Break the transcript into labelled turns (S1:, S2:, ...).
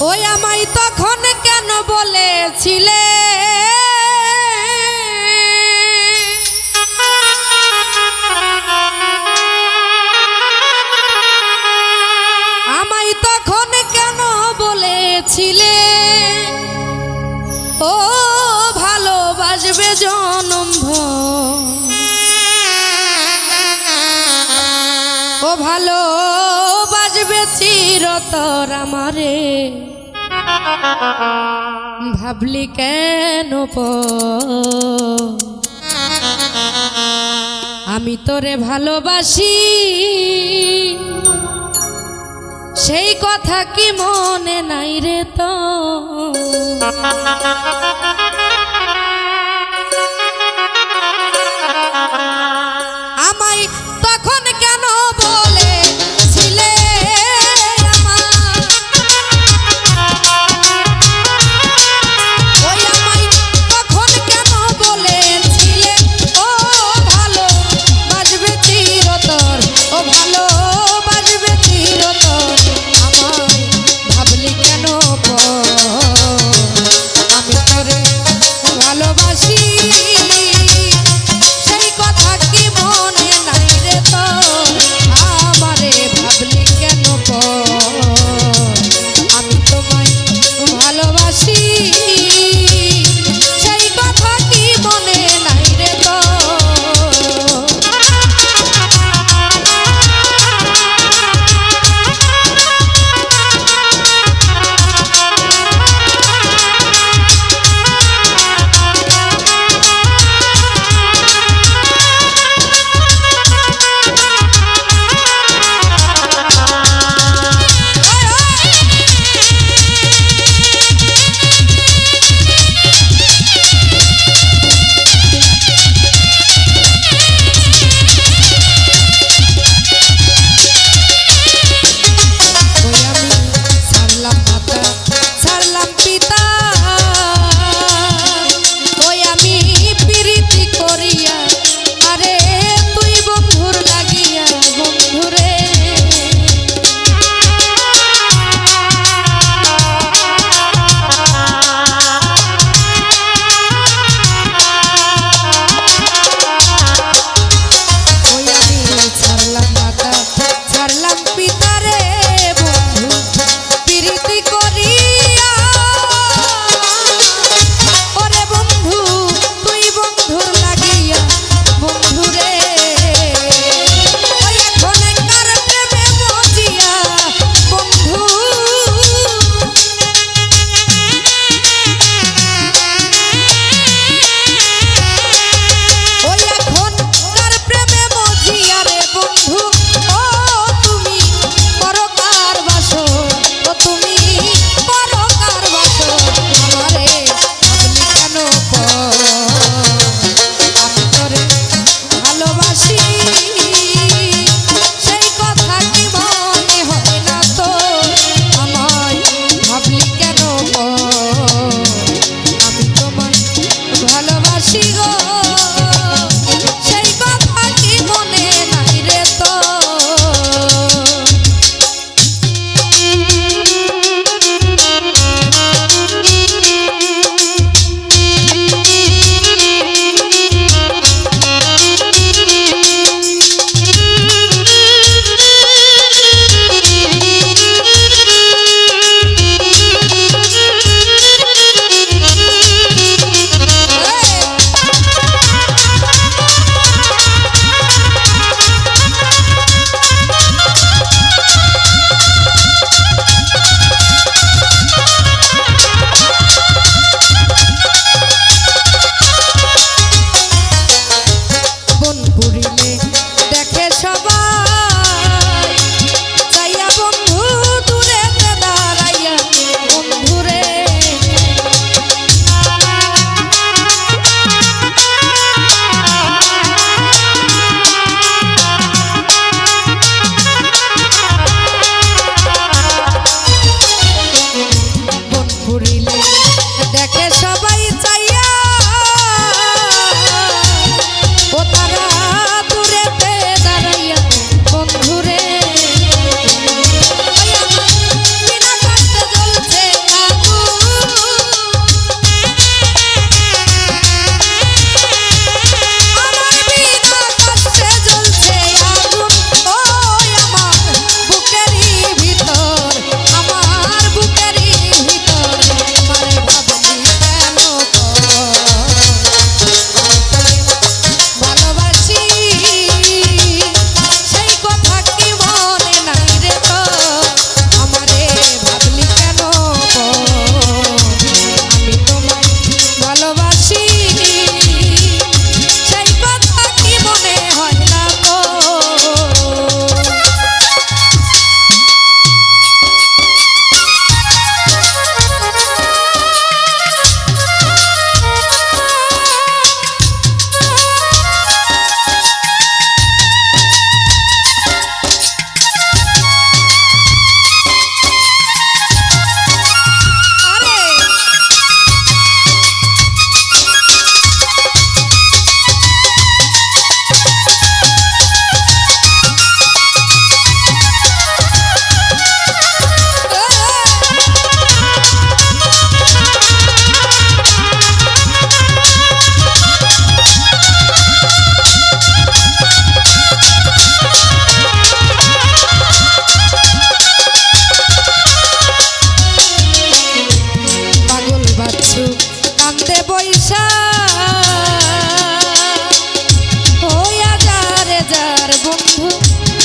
S1: ওই আমায় তখন কেন বলেছিলে? আমায় তখন কেন বলেছিলে? ও ভালোবাসবে জনম চিরতর আমারে। ভাবলি কেন আমি তোরে ভালোবাসি। সেই কথা কি মনে নাই রে তো? contigo.